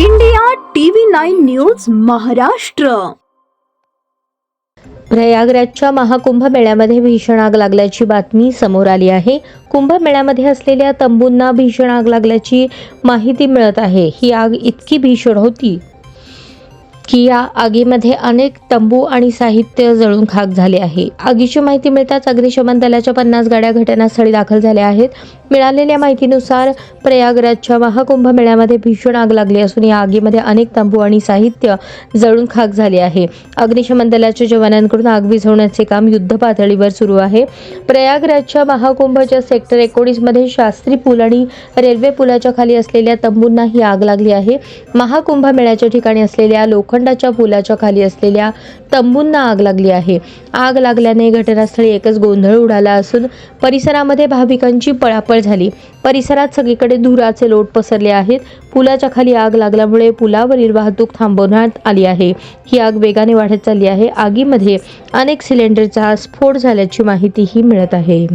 India TV nine news Maharashtra. प्रयागराजच्या Mahakumbh मेळ्यामध्ये भीषण आग लागल्याची बातमी समोर आली आहे. कुंभमेळ्यामध्ये असलेल्या तंबूंना भीषण आग लागल्याची माहिती मिळत आहे. ही आग इतकी भीषण होती. की या आगीमध्ये अनेक तंबू आणि साहित्य जळून खाक झाले आहे. आगीची माहिती मिळताच अग्निशमन दलाच्या पन्नास गाड्या घटनास्थळी दाखल झाल्या आहेत. मिळालेल्या माहितीनुसार प्रयागराजच्या महाकुंभ मेळ्यामध्ये भीषण आग लागली असून या आगीमध्ये अनेक तंबू आणि साहित्य जळून खाक झाले आहे. अग्निशमन दलाच्या जवानांकडून आग विझवण्याचे काम युद्ध पातळीवर सुरू आहे. प्रयागराजच्या महाकुंभच्या सेक्टर एकोणीसमध्ये शास्त्री पूल आणि रेल्वे पुलाच्या खाली असलेल्या तंबूंना ही आग लागली आहे. महाकुंभ मेळ्याच्या ठिकाणी असलेल्या लोखंड लोखंडाच्या पुलाच्या खाली असलेल्या तंबूंना आग लागली आहे. आग लागल्याने घटनास्थळी एकच गोंधळ उडाला असून परिसरामध्ये भाविकांची पळापळ झाली. परिसरात सगळीकडे धुराचे लोट पसरले आहेत. पुलाच्या खाली आग लागल्यामुळे पुलावरील वाहतूक थांबवण्यात आली आहे. ही आग वेगाने वाढत चालली आहे. आगीमध्ये अनेक सिलेंडरचा स्फोट झाल्याची माहितीही मिळत आहे.